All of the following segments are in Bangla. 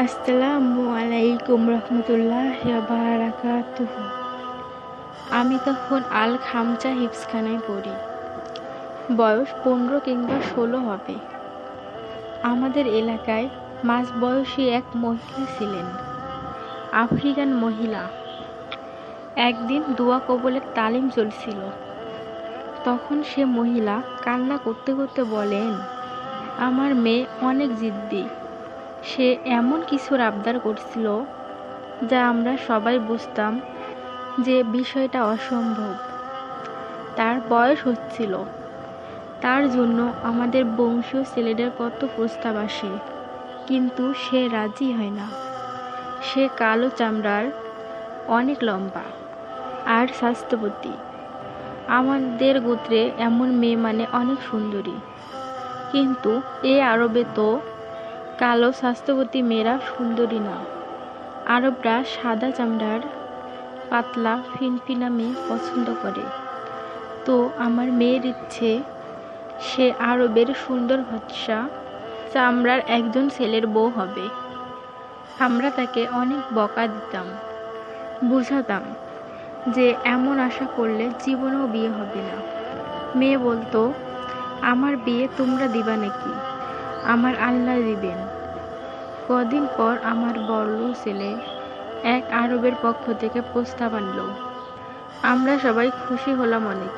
আসসালামু আলাইকুম রহমতুল্লাহ বারাকাতুহ। আমি তখন আল খামচা হিপসখানায় পড়ি। বয়স পনেরো কিংবা ষোলো হবে। আমাদের এলাকায় মাঝ বয়সী এক মহিলা ছিলেন। আফ্রিকান মহিলা। একদিন দোয়া কবলের তালিম চলছিল। তখন সে মহিলা কান্না করতে করতে বলেন, আমার মেয়ে অনেক জিদ্দি। সে এমন কিছুর আবদার করছিল যা আমরা সবাই বুঝতাম যে বিষয়টা অসম্ভব। তার বয়স হচ্ছিল। তার জন্য আমাদের বংশীয় ছেলেদের কত প্রস্তাব আসে, কিন্তু সে রাজি হয় না। সে কালো চামড়ার, অনেক লম্বা আর স্বাস্থ্যবতী। আমাদের গোত্রে এমন মেয়ে মানে অনেক সুন্দরী। কিন্তু এ আরবে তো কালো স্বাস্থ্যবতী মেয়েরা সুন্দরী না। আরবরা সাদা চামড়ার পাতলা ফিনফিনা মেয়ে পছন্দ করে। তো আমার মেয়ের ইচ্ছে, সে আরবের সুন্দর ভৎসা চামড়ার একজন ছেলের বউ হবে। আমরা তাকে অনেক বকা দিতাম, বুঝাতাম যে এমন আশা করলে জীবনেও বিয়ে হবে না। মেয়ে বলতো, আমার বিয়ে তোমরা দিবা নাকি? আমার আল্লাহ দিবেন। কদিন পর আমার বড় ছেলে এক আরবের পক্ষ থেকে প্রস্তাব আনলো। আমরা সবাই খুশি হলাম অনেক,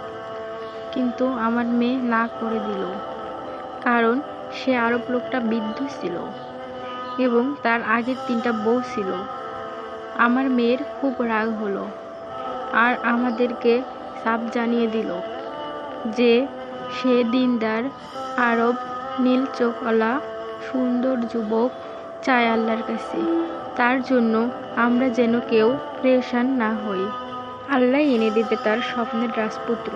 কিন্তু আমার মেয়ে না করে দিল, কারণ সে আরব লোকটা বৃদ্ধ ছিল এবং তার আগের তিনটা বউ ছিল। আমার মেয়ের খুব রাগ হলো আর আমাদেরকে সাপ জানিয়ে দিল যে সে দিনদার আরব নীল চোখওয়ালা সুন্দর যুবক চায় আল্লাহর কাছে। তার জন্য আমরা যেন কেউ প্রেশান না হই। আল্লাহ এনে দেবে তার স্বপ্নের রাজপুত্র।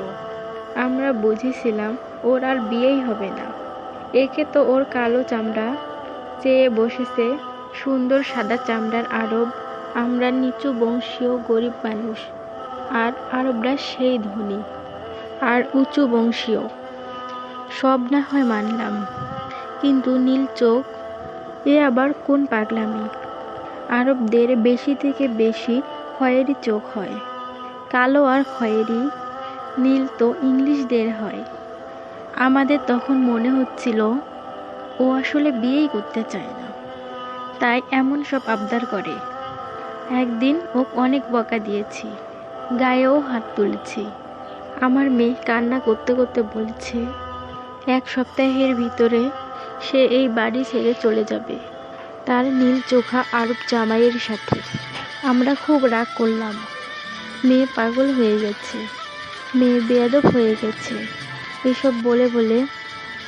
আমরা বুঝেছিলাম ওর আর বিয়েই হবে না। একে তো ওর কালো চামড়া চেয়ে বসেছে, সুন্দর সাদা চামড়ার আরব, আমরা নিচু বংশীয় গরিব মানুষ, আর আরবরা সেই ধনী, আর উঁচু বংশীয়। সব না হয় মানলাম, কিন্তু নীল চোখ এ আবার কোন পাগলামি? আরবদের বেশি থেকে বেশি খয়েরি চোখ হয়। কালো আর খয়েরি নীল তো ইংলিশদের হয়। আমাদের তখন মনে হচ্ছিল, ও আসলে বিয়েই করতে চায় না। তাই এমন সব আবদার করে। একদিন ও অনেক বকা দিয়েছি, গায়েও হাত তুলেছি। আমার মেয়ে কান্না করতে করতে বলছে, এক সপ্তাহের ভিতরে সে এই বাড়ি ছেড়ে চলে যাবে। তার নীল চোখা আরব জামাইয়ের সাথে। আমরা খুব রাগ করলাম। মেয়ে পাগল হয়ে গেছে। মেয়ে বেয়াদব হয়ে গেছে। এসব বলে বলে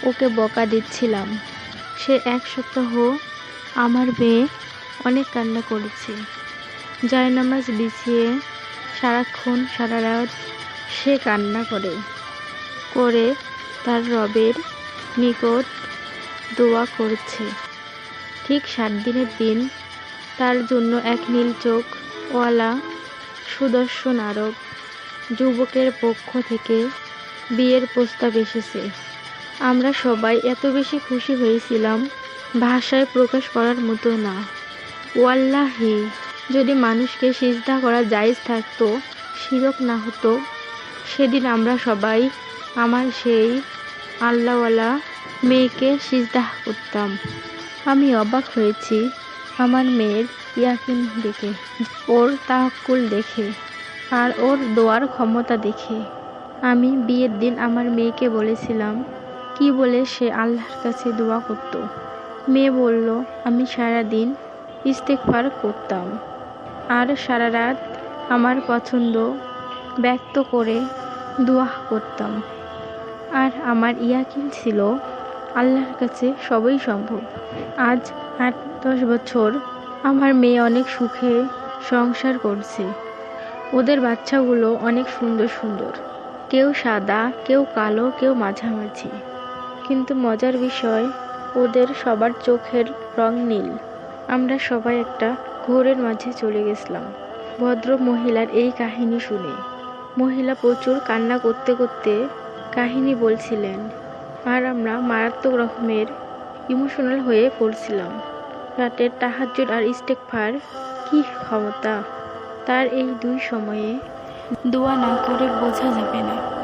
ওকে বকা দিচ্ছিলাম। সে এক সপ্তাহ আমার মেয়ে অনেক কান্না করেছে। নামাজ বিছিয়ে সারাক্ষণ সারা রাত সে কান্না করে। করে তার রবের নিকট দোয়া করছে। ঠিক সাত দিনের দিন তার জন্য এক নীল চোখ ওয়ালা সুদর্শন আরব যুবকের পক্ষ থেকে বিয়ের প্রস্তাব এসেছে। আমরা সবাই এত বেশি খুশি হয়েছিলাম, ভাষায় প্রকাশ করার মতো না। ওয়াল্লাহি যদি মানুষকে সিজদা করা জায়জ থাকতো, শিরক না হতো, সেদিন আমরা সবাই আমার সেই আল্লাহওয়ালা মেয়েকে সিজদাহ করতাম। আমি অবাক হয়েছি আমার মেয়ের ইয়াকিন দেখে, ওর তাহকুল দেখে, আর ওর দোয়ার ক্ষমতা দেখে। আমি বিয়ের দিন আমার মেয়েকে বলেছিলাম, কি বলে সে আল্লাহর কাছে দোয়া করত? মেয়ে বলল, আমি সারা দিন ইস্তেকফার করতাম, আর সারা রাত আমার পছন্দ ব্যক্ত করে দোয়া করতাম। আর আমার ইয়াকিন ছিল আল্লাহর কাছে সবই সম্ভব। আজ আট দশ বছর আমার মেয়ে অনেক সুখে সংসার করছে। ওদের বাচ্চাগুলো অনেক সুন্দর সুন্দর। কেউ সাদা, কেউ কালো, কেউ মাঝামাঝি। কিন্তু মজার বিষয়, ওদের সবার চোখের রং নীল। আমরা সবাই একটা ঘোরের মাঝে চলে গেছিলাম। ভদ্র মহিলার এই কাহিনী শুনে। মহিলা প্রচুর কান্না করতে করতে কাহিনী বলছিলেন আর আমরা মারাত্মক রকমের ইমোশনাল হয়ে পড়ছিলাম। রাতের তাহাজুর আর ইস্তেগফার, কি ক্ষমতা! তার এই দুই সময়ে দোয়া না করে বোঝা যাবে না।